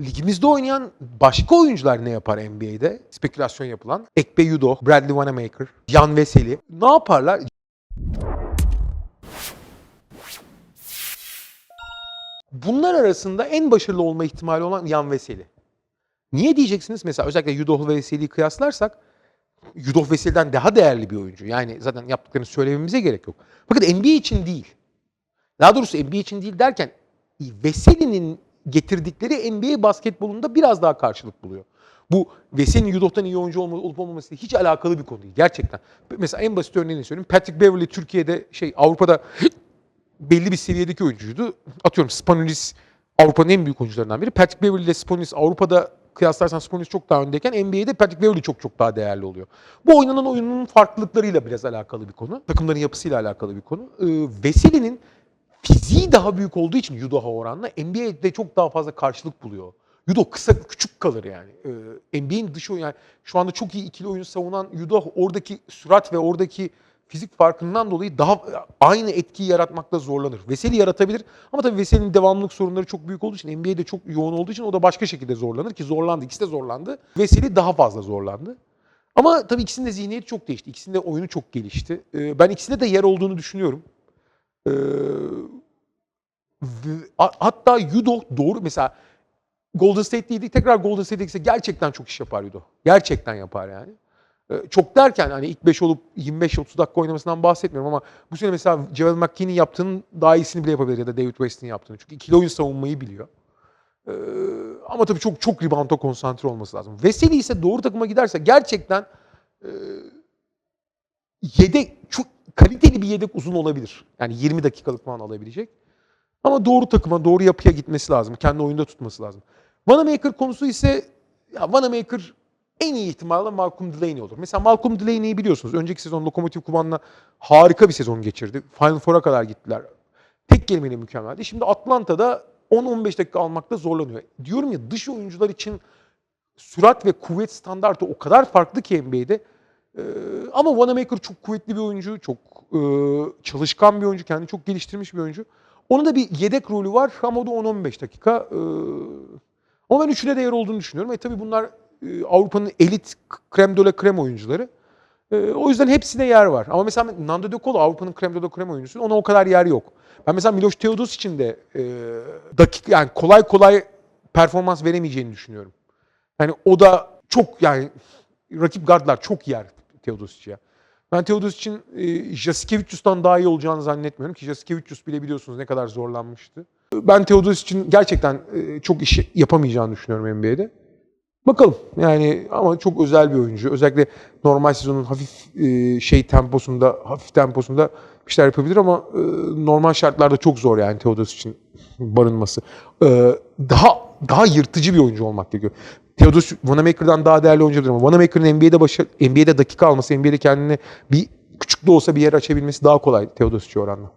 Ligimizde oynayan başka oyuncular ne yapar NBA'de? Spekülasyon yapılan. Ekpe Yudo, Bradley Wanamaker, Jan Veseli. Ne yaparlar? Bunlar arasında en başarılı olma ihtimali olan Jan Veseli. Niye diyeceksiniz? Mesela özellikle Yudoh ve Veseli'yi kıyaslarsak Yudoh Veseli'den daha değerli bir oyuncu. Yani zaten yaptıklarını söylememize gerek yok. Fakat NBA için değil. Daha doğrusu NBA için değil derken Veseli'nin getirdikleri NBA basketbolunda biraz daha karşılık buluyor. Bu Veseli'nin Yudoh'tan iyi oyuncu olup olmaması hiç alakalı bir konu değil. Gerçekten. Mesela en basit örneğini söyleyeyim. Patrick Beverley Türkiye'de şey Avrupa'da belli bir seviyedeki oyuncuydu. Atıyorum Spanulis Avrupa'nın en büyük oyuncularından biri. Patrick Beverley ile Spanulis Avrupa'da kıyaslarsan Spanulis çok daha öndeyken NBA'de Patrick Beverley çok çok daha değerli oluyor. Bu oynanan oyunun farklılıklarıyla biraz alakalı bir konu. Takımların yapısıyla alakalı bir konu. Ee, Veseli'nin fiziği daha büyük olduğu için Yudoh'a oranla NBA'de çok daha fazla karşılık buluyor. Yudoh kısa küçük kalır yani. Ee, NBA'in dışı yani şu anda çok iyi ikili oyun savunan Yudoh oradaki sürat ve oradaki fizik farkından dolayı daha aynı etkiyi yaratmakta zorlanır. Veseli yaratabilir ama tabii Veseli'nin devamlılık sorunları çok büyük olduğu için NBA'de çok yoğun olduğu için o da başka şekilde zorlanır ki zorlandı. İkisi de zorlandı. Veseli daha fazla zorlandı. Ama tabii ikisinin de zihniyeti çok değişti. İkisinin de oyunu çok gelişti. Ee, ben ikisinde de yer olduğunu düşünüyorum. Ee, hatta Yudo doğru mesela Golden State'liydik. Tekrar Golden State'e gitse gerçekten çok iş yapar Yudo. Gerçekten yapar yani. Ee, Çok derken hani ilk 5 olup 25-30 dakika oynamasından bahsetmiyorum ama bu sene mesela Javel McKee'nin yaptığının daha iyisini bile yapabilir ya da David West'in yaptığını. Çünkü ikili oyun savunmayı biliyor. Ee, ama tabii çok çok rebound'a konsantre olması lazım. Veseli ise doğru takıma giderse gerçekten e, yedek çok kaliteli bir yedek uzun olabilir. Yani 20 dakikalık falan alabilecek. Ama doğru takıma, doğru yapıya gitmesi lazım. Kendi oyunda tutması lazım. Vanamaker konusu ise ya Vanamaker en iyi ihtimalle Malcolm Delaney olur. Mesela Malcolm Delaney'i biliyorsunuz. Önceki sezon Lokomotiv Kuban'la harika bir sezon geçirdi. Final Four'a kadar gittiler. Tek kelimeyle mükemmeldi. Şimdi Atlanta'da 10-15 dakika almakta zorlanıyor. Diyorum ya dış oyuncular için sürat ve kuvvet standartı o kadar farklı ki NBA'de. Ee, ama Wanamaker çok kuvvetli bir oyuncu, çok e, çalışkan bir oyuncu, kendini çok geliştirmiş bir oyuncu. Onun da bir yedek rolü var ama o da 10-15 dakika. Ee, ama ben üçüne de yer olduğunu düşünüyorum. E tabii bunlar e, Avrupa'nın elit krem de la krem oyuncuları. E, o yüzden hepsine yer var. Ama mesela Nando De Colo Avrupa'nın krem de la krem oyuncusu. Ona o kadar yer yok. Ben mesela Miloš Teodos için de e, dakik yani kolay kolay performans veremeyeceğini düşünüyorum. Yani o da çok yani rakip gardlar çok yer Teodosic'e. Ben Teodos için e, Jasikevicius'tan daha iyi olacağını zannetmiyorum ki Jasikevicius bile biliyorsunuz ne kadar zorlanmıştı. Ben Teodos için gerçekten e, çok iş yapamayacağını düşünüyorum NBA'de. Bakalım yani ama çok özel bir oyuncu. Özellikle normal sezonun hafif e, şey temposunda, hafif temposunda bir şeyler yapabilir ama e, normal şartlarda çok zor yani Teodos için barınması. E, daha daha yırtıcı bir oyuncu olmak gerekiyor. Theodos Wanamaker'dan daha değerli oyuncudur ama Wanamaker'ın NBA'de başa, NBA'de dakika alması, NBA'de kendine bir küçük de olsa bir yer açabilmesi daha kolay Theodosic'e oranla.